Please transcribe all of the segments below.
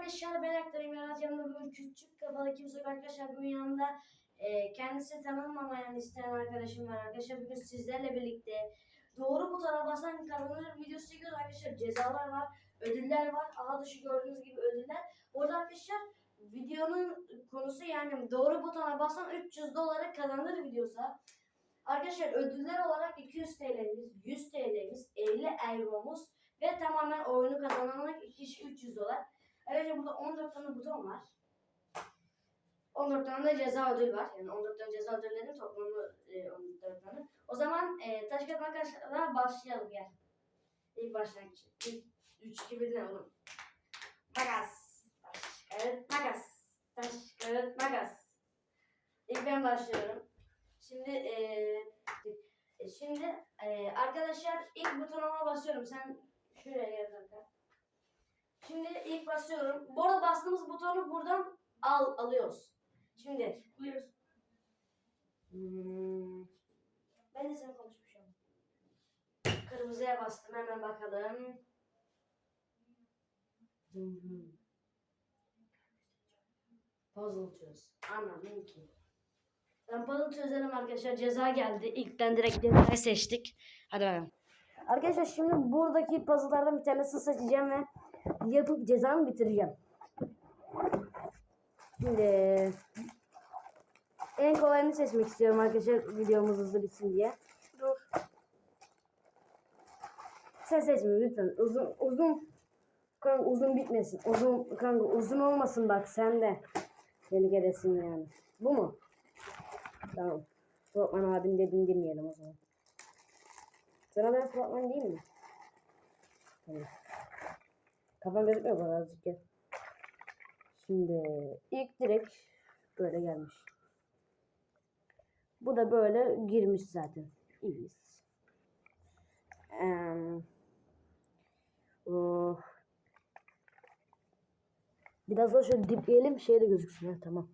arkadaşlar ben aktarayım Yarat bugün küçük kafalı kimse yok. Arkadaşlar bugün yanımda e, kendisi tanınmamayan isteyen arkadaşım var. Arkadaşlar bugün sizlerle birlikte doğru butona basan kazanır videosu çekiyoruz. Arkadaşlar cezalar var ödüller var. Aha dışı gördüğünüz gibi ödüller. Orada arkadaşlar videonun konusu yani doğru butona basan 300 dolara kazanır videosu. Arkadaşlar ödüller olarak 200 TL'miz, 100 TL'miz, 50 euromuz ve tamamen oyunu kazananlar kişi 300 dolar. Ayrıca burada 14 tane buton var. 14 tane de ceza ödül var. Yani 14 tane ceza ödüllerinin toplamı e, 14 tane. O zaman e, taş kağıt makasla başlayalım gel. İlk başlangıç. İlk 3 2 1 ne oğlum? Makas. Taş makas. Taş kağıt makas. İlk ben başlıyorum. Şimdi e, e, şimdi e, arkadaşlar ilk butonuma basıyorum. Sen şuraya gel kanka. Şimdi ilk basıyorum. Bu arada bastığımız butonu buradan al alıyoruz. Şimdi Buyuruz. hmm, ben de sana konuşmuşum. Kırmızıya bastım. Hemen bakalım. Puzzle çöz. Anladım ki. Ben puzzle çözelim arkadaşlar. Ceza geldi. İlkten direkt cezayı seçtik. Hadi bakalım. Arkadaşlar şimdi buradaki puzzle'lardan bir tanesini seçeceğim ve yapıp cezamı bitireceğim. Şimdi en kolayını seçmek istiyorum arkadaşlar videomuz hızlı bitsin diye. Dur. Sen seçme lütfen. Uzun uzun kanka uzun bitmesin. Uzun kanka uzun olmasın bak sen de. Beni geresin yani. Bu mu? Tamam. Frotman abin dediğini dinleyelim o zaman. Sana ben Frotman değil mi? Tamam. Kafam gözükmüyor bana azıcık gel. Şimdi ilk direkt böyle gelmiş. Bu da böyle girmiş zaten. İyiyiz. Eee Oh. Biraz da şöyle dipleyelim şey de gözüksün. Ha, tamam.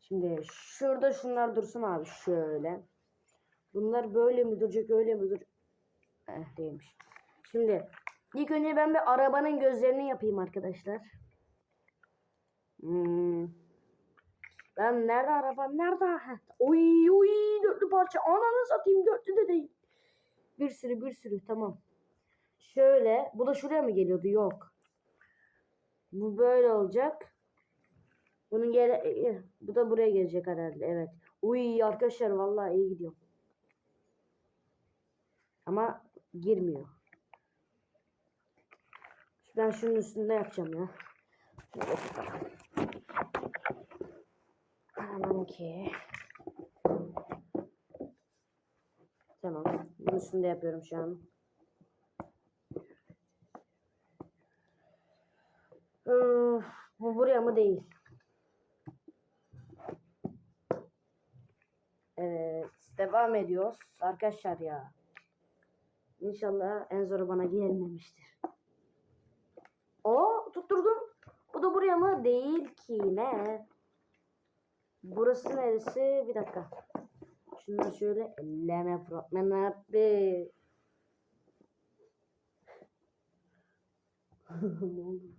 Şimdi şurada şunlar dursun abi şöyle. Bunlar böyle mi duracak öyle mi duracak? Eh değilmiş. Şimdi ilk önce ben bir arabanın gözlerini yapayım arkadaşlar. Hmm. Ben nerede arabam nerede? Heh. Oy oy dörtlü parça. Ananı satayım dörtlü de değil. Bir sürü bir sürü tamam. Şöyle. Bu da şuraya mı geliyordu? Yok. Bu böyle olacak. Bunun gele e, bu da buraya gelecek herhalde. Evet. Uy arkadaşlar vallahi iyi gidiyor. Ama girmiyor. Ben şunun üstünde yapacağım ya. Aman ki. Tamam. Bunun üstünde yapıyorum şu an. Üf, bu buraya mı değil? Evet, devam ediyoruz arkadaşlar ya. İnşallah en zoru bana gelmemiştir. Tutturdum. Bu da buraya mı? Değil ki ne? Burası neresi? Bir dakika. Şunları şöyle elleme frotman abi.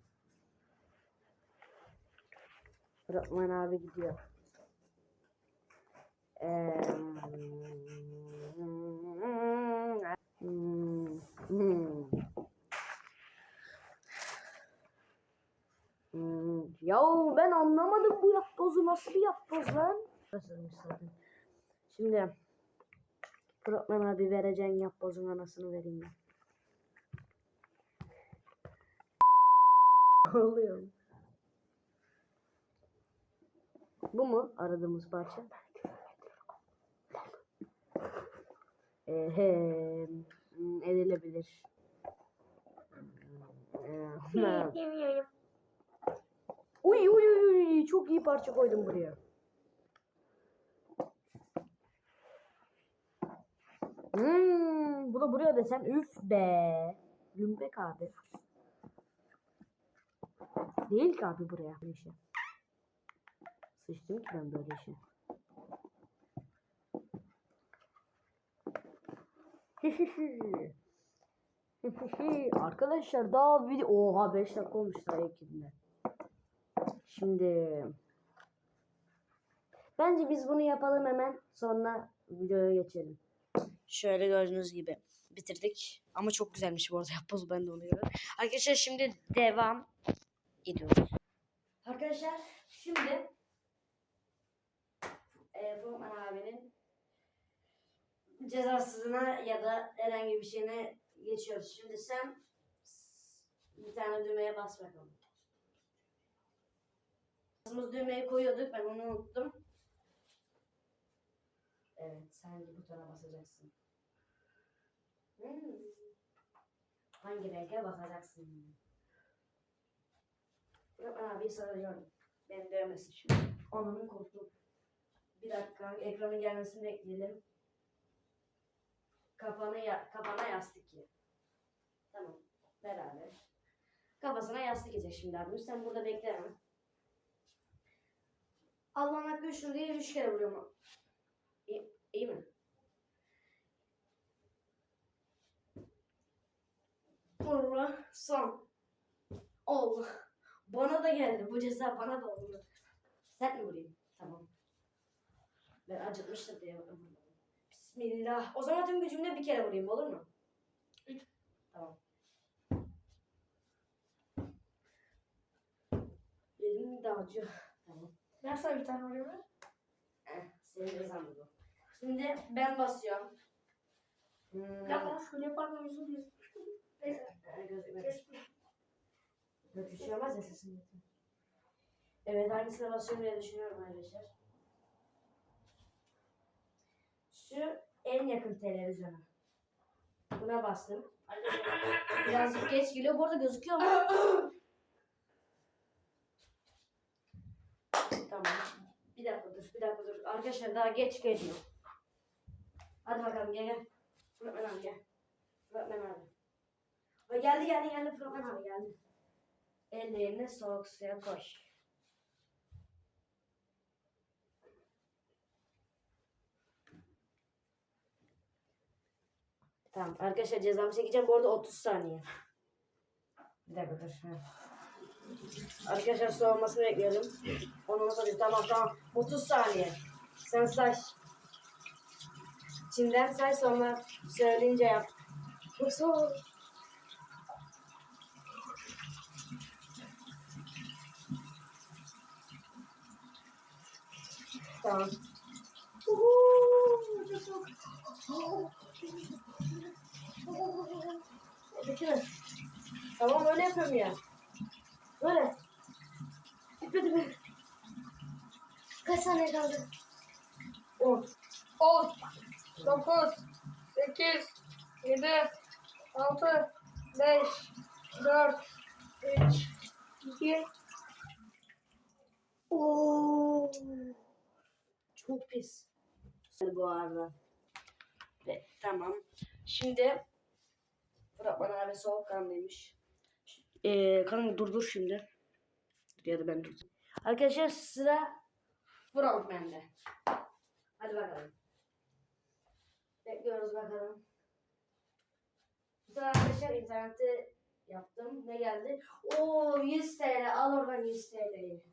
Rahman abi gidiyor. Eee, hmm, hmm. Yahu ben anlamadım bu yapbozu nasıl bir yapboz lan? Nasılmış zaten. Şimdi Rahman abi vereceğin yapbozun anasını vereyim ben. Oluyor? Bu mu aradığımız parça? Hmm, edilebilir. Ee. Uy uy uy uy çok iyi parça koydum buraya. Hmm, bu da buraya desen üf be. Lümbek abi. Değil ki abi buraya bir şey. Sıçtım ki ben böyle işe. Arkadaşlar daha video oha 5 dakika olmuş daha ekibine. Şimdi bence biz bunu yapalım hemen sonra videoya geçelim. Şöyle gördüğünüz gibi bitirdik. Ama çok güzelmiş bu arada yapboz ben de onu gördüm. Arkadaşlar şimdi devam ediyoruz. Arkadaşlar şimdi e, Furman abinin cezasına ya da herhangi bir şeyine geçiyoruz. Şimdi sen bir tane düğmeye bas bakalım. Bastığımız düğmeyi koyuyorduk. Ben onu unuttum. Evet, sen butona basacaksın. Hmm. Hangi renge basacaksın? Yok abi sarıyorum. Beni dövmesin şimdi. Anamın korktum. Bir dakika ekranın gelmesini bekleyelim. Kafanı ya kafana yastık ye. Tamam. Beraber. Kafasına yastık yiyecek şimdi abim. Sen burada bekle hemen. Allah'ın hakkı üçlü diye üç kere vuruyor mu? İyi, iyi mi? Vurma. Son. Allah. Bana da geldi. Bu ceza bana da oldu. Sen mi vurayım? Tamam. Ben acıtmıştır diye vurdum. Bismillah. O zaman tüm gücümle bir kere vurayım olur mu? Tamam. Elim de acıyor. Sana bir tane vuruyorum. Eh, senin cezan bu. Şimdi ben basıyorum. Hmm. Ya şöyle yaparım yüzüm yüzüm. Neyse. Yok bir şey olmaz ya sesim yeter. Evet hangisine basıyorum diye düşünüyorum arkadaşlar. Şu en yakın televizyona. Buna bastım. Birazcık geç geliyor. Bu arada gözüküyor mu? tamam. Bir dakika dur, bir dakika dur. Arkadaşlar daha geç geliyor. Hadi bakalım gel gel. Fırlatman abi gel. Fırlatman abi. Ay, geldi geldi geldi Fırlatman abi geldi. Ellerini soğuk suya koy. Tamam arkadaşlar cezamı çekeceğim. Bu arada 30 saniye. Bir dakika dur. Arkadaşlar soğumasını bekliyorum. Onu nasıl Tamam tamam. 30 saniye. Sen say. Çin'den say sonra söyleyince yap. Bu soğuk. Tamam. Uhu, çok soğuk. Tamam öyle yapıyorum ya. Böyle. Bitmedi mi? Kaç saniye kaldı? 10. 10, 9, 8, 7, 6, 5, 4, 3, 2, Oo. Çok pis. Bu arada. Ve, tamam. Şimdi Fıratman abi soğukkanlıymış. Ee, kanka durdur şimdi. Ya da ben durdum. Arkadaşlar sıra Fırat bende. Hadi bakalım. Bekliyoruz bakalım. Bu sefer arkadaşlar internette yaptım. Ne geldi? Oo 100 TL. Al oradan 100 TL'yi.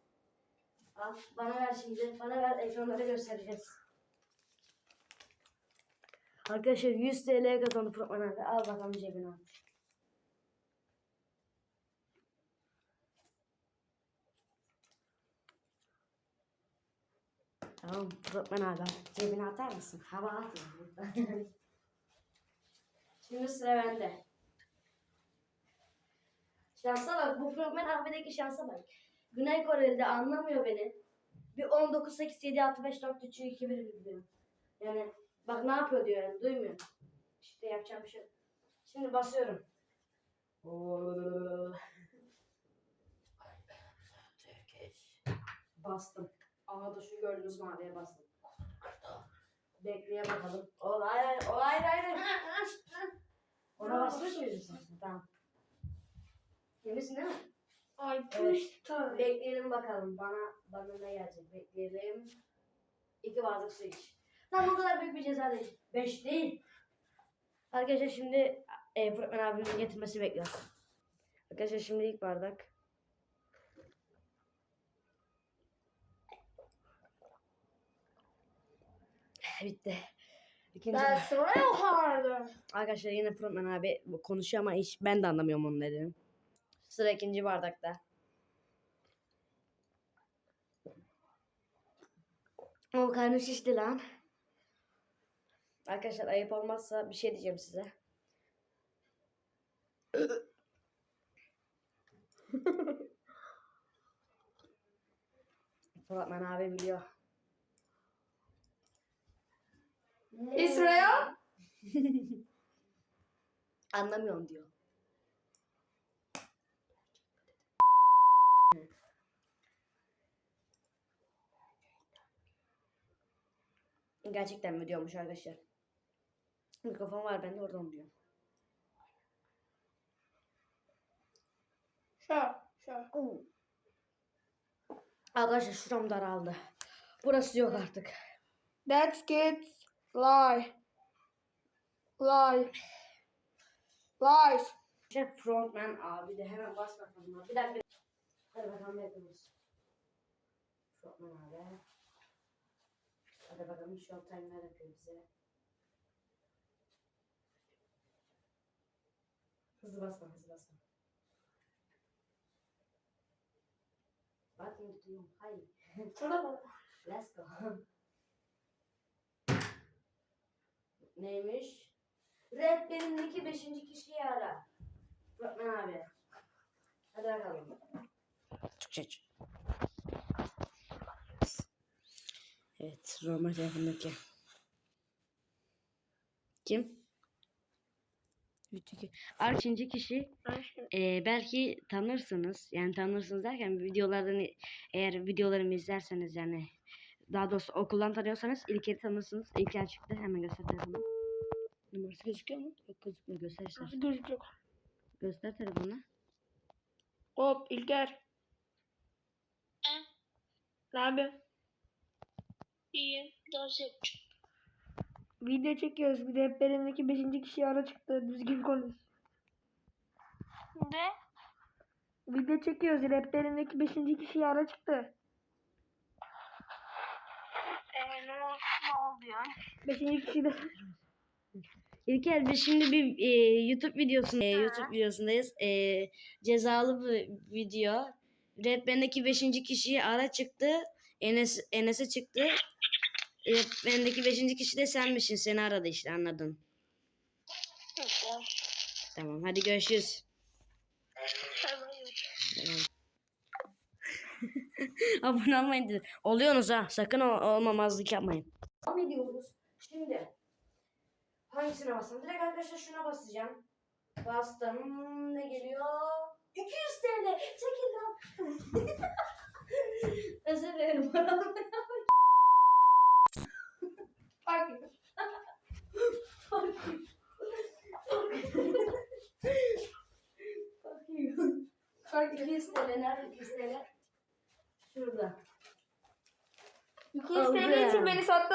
Al bana ver şimdi. Bana ver ekranlara göstereceğiz. Arkadaşlar 100 TL kazandı Furkan. Al bakalım cebine at. Tamam Furkan abi cebine atar mısın? Hava at. Şimdi sıra bende. Şansa bak. Bu Furkan abideki şansa bak. Güney Koreli'de anlamıyor beni. Bir 19 8 7 6 5 4 3 2 1 diyor. Yani bak ne yapıyor diyor yani duymuyor. İşte yapacağım bir şey. Şimdi basıyorum. Bastım. Ama da şu gördüğünüz maviye bastım. Bekleye bakalım. O hayır hayır o hayır. Ona basmış mıyız sen? Tamam. Eminsin değil mi? ay Evet. Bekleyelim bakalım. Bana bana ne gelecek? Bekleyelim. İki bardak su iç. Tamam o kadar büyük bir ceza değil. Beş değil. Arkadaşlar şimdi e, Fırtman abimin getirmesi bekliyoruz. Arkadaşlar şimdi ilk bardak. Bitti. İkinci That's real hard. Arkadaşlar yine Frontman abi konuşuyor ama hiç ben de anlamıyorum onun dediğini. Sıra ikinci bardakta. O karnı şişti lan. Arkadaşlar ayıp olmazsa bir şey diyeceğim size. Frontman abi biliyor. İsrail. Anlamıyorum diyor. Gerçekten mi diyormuş arkadaşlar? Mikrofon var bende oradan diyor. Şu. Şu. Arkadaşlar şuram daraldı. Burası yok artık. That's kids lie. Lie. Lies. İşte frontman abi de hemen bas bakalım. abi. Bir dakika. Hadi bakalım hepimiz. Frontman abi. Hadi bakalım show time'lar yapıyor bize. Hızlı basma hızlı basma. Hayır. Şurada bak. Let's go. Neymiş? Red benimdeki beşinci kişiyi ara. Frontman abi. Hadi bakalım. Türkçe. Evet, Roma tarafındaki. Kim? Üçüncü. Üçüncü kişi e, belki tanırsınız. Yani tanırsınız derken videolardan eğer videolarımı izlerseniz yani daha doğrusu okuldan tanıyorsanız İlker'i tanırsınız. İlker çıktı. Hemen göster telefonu. Numarası gözüküyor mu? Yok gözükmüyor. Göster istersen. Nasıl gözüküyor? Göster telefonu. Hop İlker. Ne yapıyorsun? İyi, ders yapacağım. Video çekiyoruz. Bir de hep benimdeki 5. kişi ara çıktı. Düzgün konuş. Ne? Video çekiyoruz. Rehberindeki 5. kişi ara çıktı. Ne, ne ya? 5. kişi de İlker biz şimdi bir e, YouTube videosunda YouTube videosundayız. E, cezalı bir video. Rehberindeki 5. kişiyi ara çıktı. Enes Enes'e çıktı. Rehberindeki 5. kişi de senmişsin. Seni aradı işte anladın. Tamam. Tamam hadi görüşürüz. Tamam. Abone olmayın dedi. Oluyorsunuz ha. Sakın o- olmamazlık yapmayın. Devam ediyoruz. Şimdi hangisine basacağım? Direkt arkadaşlar şuna basacağım. Bastım. Ne geliyor? 200 TL. Çekil lan. Özür dilerim. Fark Fark 200 TL nerede 200 TL? Şurada. 200 Aldı. TL için beni sattı.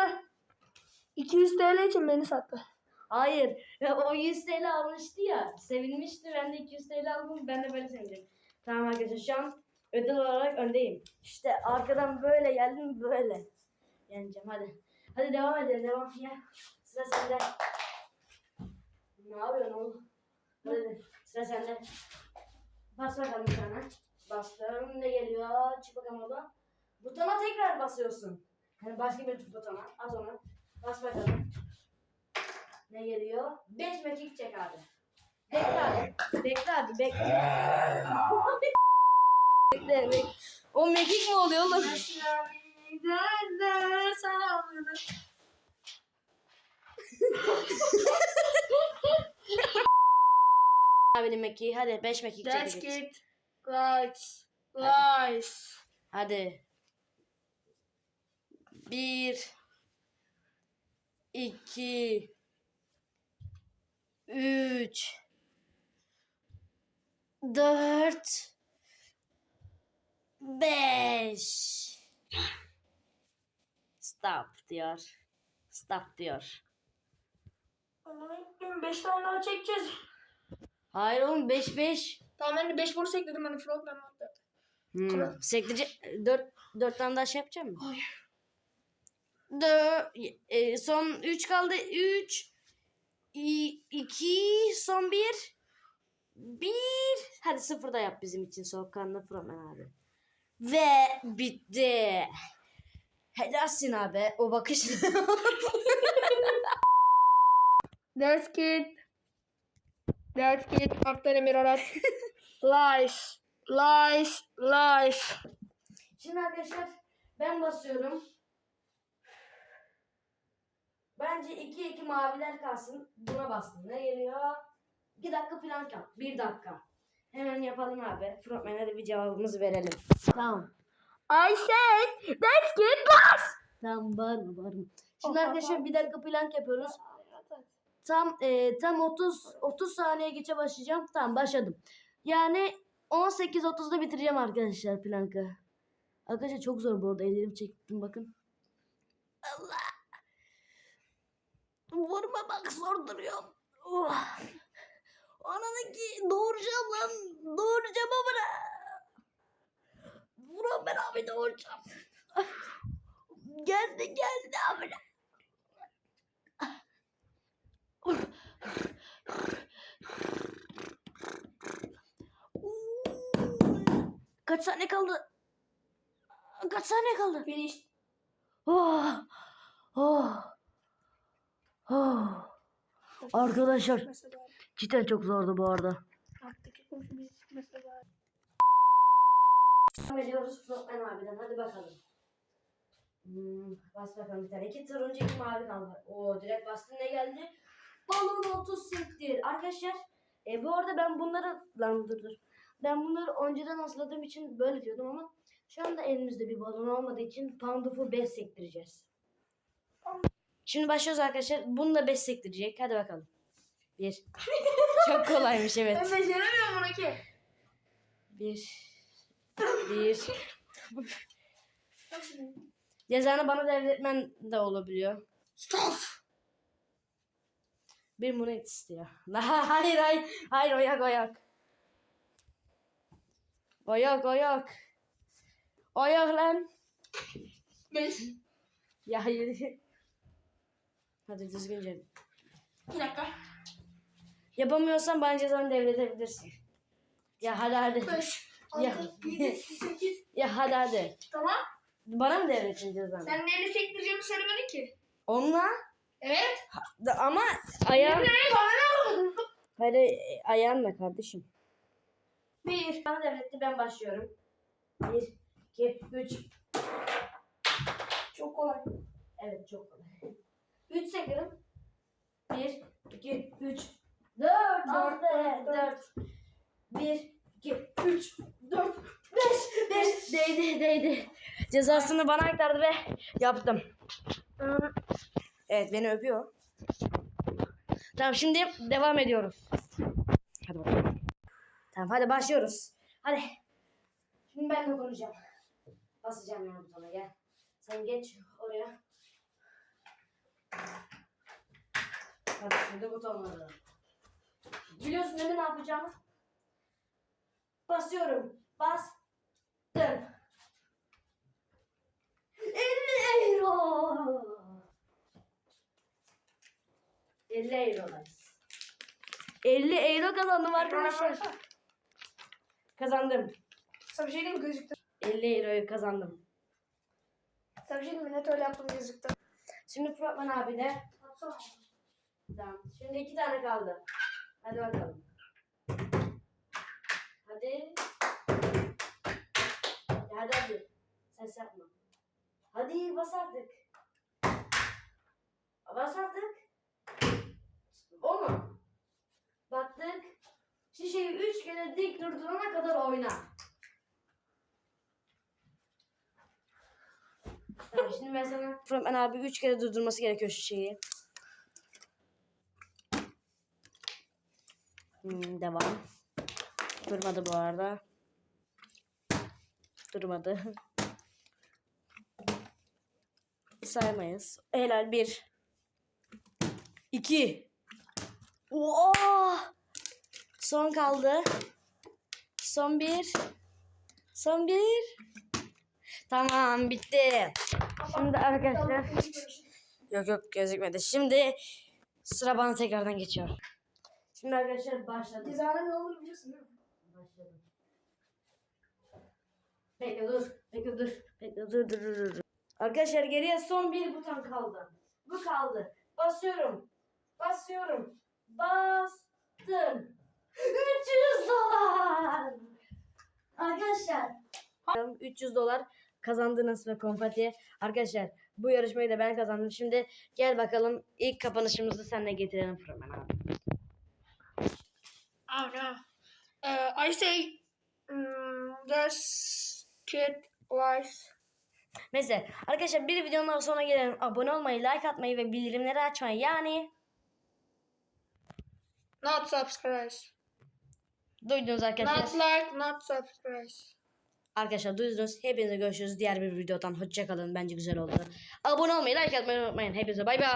200 TL için beni sattı. Hayır. Ya O 100 TL almıştı ya. Sevinmişti. Ben de 200 TL aldım. Ben de böyle sevindim. Tamam arkadaşlar şu an ödül olarak öndeyim. İşte arkadan böyle geldim böyle. Yeneceğim hadi. Hadi devam edelim. Devam. Gel. Sıra sende. Ne yapıyorsun oğlum? Hadi sıra sende. Bas bakalım bir tane. Bastım. Ne geliyor? Çık bakalım oradan. Butona tekrar basıyorsun. Hani başka bir butona. At onu. Bas bakalım. Ne geliyor? 5 mekik çek abi. Bekle abi. Bekle abi. Bekle. bekle. bekle. O mekik mi oluyor oğlum? Abinin mekiği. Hadi 5 mekik it. Lies. Lies. Hadi. Bir. iki, Üç. Dört. Beş. Stop diyor. Stop diyor. Ama 5 tane daha çekeceğiz. Hayır oğlum 5 5. Tamam ben de 5 boru ekledim hani frog ben attı. Hmm. Sektirecek 4 4 tane daha şey yapacak mısın? dö, e, son 3 kaldı. 3 2 son 1 1 Hadi sıfırda yap bizim için soğukkanlı Fromen abi. Ve bitti. Helalsin abi. O bakış. Ders kit. Ders kit. Aktan Emir Arat. lies. Lies. Lies. Şimdi arkadaşlar ben basıyorum. Bence 2 2 maviler kalsın. Buna bastım. Ne geliyor? 2 dakika plan yap. 1 dakika. Hemen yapalım abi. Frontman'a da bir cevabımızı verelim. Tamam. I said ders kit lies. Tamam bağırma bağırma. Şimdi Oha, arkadaşlar bir dakika plan yapıyoruz. Tam e, tam 30 30 saniye geçe başlayacağım. Tamam başladım. Yani 18.30'da bitireceğim arkadaşlar plankı. Arkadaşlar çok zor bu arada. Ellerimi çektim bakın. Allah. Vurma bak zor duruyor. Oh. Ananı ki doğuracağım lan. Doğuracağım amına. Vuran ben abi doğuracağım. geldi geldi amına. Kaç saniye kaldı? Kaç saniye kaldı? Finish. Oh. Oh. Oh. Arkadaşlar cidden çok zordu bu arada. Alttaki komşumuz mesela. Devam ediyoruz Frontman abiden. Hadi bakalım. Hmm, bas bakalım bir tane. İki turuncu iki mavi kaldı. Oo direkt bastın ne geldi? Balon 30 siktir. Arkadaşlar e, bu arada ben bunları lan dur dur. Ben bunları önceden hazırladığım için böyle diyordum ama şu anda elimizde bir balon olmadığı için Panduf'u 5 sektireceğiz. Şimdi başlıyoruz arkadaşlar. Bunu da 5 sektirecek. Hadi bakalım. Bir. Çok kolaymış evet. Ben beceremiyorum onu ki. Bir. Bir. Cezanı bana devretmen de olabiliyor. Stop. Bir munet istiyor. hayır hayır. Hayır oyak oyak. Oyak oyak. Oyak lan. Ya hayır. Hadi düzgünce. Bir dakika. Yapamıyorsan bana cezanı devredebilirsin. Ya hadi hadi. Beş. Ya. Altı. Yedi. Sekiz. Ya hadi hadi. Tamam. Bana mı devrettin cezanı? Sen neyle sektireceğimi söylemedin ki. Onunla Evet. da- ama ayağın... Ne? Bana ne oldu? Hadi e, ayağınla kardeşim. Bir. Bana devretti ben başlıyorum. Bir, iki, üç. Çok kolay. Evet çok kolay. Üç sekirim. Bir, iki, üç, dört. Dört, dört, dört. Bir, iki, üç, dört, beş, beş. Değdi, değdi. Cezasını bana aktardı ve yaptım. Evet beni öpüyor. Tamam şimdi devam ediyoruz. Hadi bakalım. Tamam hadi başlıyoruz. Hadi. Şimdi ben dokunacağım. Basacağım yani butona gel. Sen geç oraya. Hadi şimdi butonları. Biliyorsun değil mi ne yapacağımı? Basıyorum. Bastım. 50 euro. 50 euro. 50 euro kazandım arkadaşlar. Kazandım. Sana bir şey diyeyim mi gözüktü? 50 euroyu kazandım. Sana bir şey diyeyim mi? Net öyle yaptım gözüktü. Şimdi Frontman abi de Tamam. Şimdi iki tane kaldı. Hadi bakalım. Hadi. Ya hadi hadi. Ses yapma. Hadi bas artık. Bas artık. O mu? Baktık. Şişeyi üç kere dik durdurana kadar oyna. Tamam şimdi ben sana Frontman abi üç kere durdurması gerekiyor şişeyi. Hmm, devam. Durmadı bu arada. Durmadı. Saymayız. Helal bir. İki. Oo! Son kaldı. Son bir. Son bir. Tamam bitti. Şimdi arkadaşlar yok yok gözükmedi. Şimdi sıra bana tekrardan geçiyor. Şimdi arkadaşlar başladım. Cezana ne olur biliyorsun değil mi? Başladım. Bekle dur. Bekle dur. Bekle dur dur dur. dur. Arkadaşlar geriye son bir buton kaldı. Bu kaldı. Basıyorum. Basıyorum. Bastım. 300 dolar. Arkadaşlar. 300 dolar kazandınız ve konfeti. Arkadaşlar bu yarışmayı da ben kazandım. Şimdi gel bakalım ilk kapanışımızı seninle getirelim Fırman abi. Oh no. Uh, I say um, this kid lies. Neyse arkadaşlar bir videonun daha sonuna gelelim. Abone olmayı, like atmayı ve bildirimleri açmayı yani Not subscribe. Duydunuz arkadaşlar. Not like, not subscribe. Arkadaşlar duydunuz. Hepinize görüşürüz diğer bir videodan. Hoşçakalın. Bence güzel oldu. Abone olmayı, like atmayı unutmayın. Hepinize bay bay.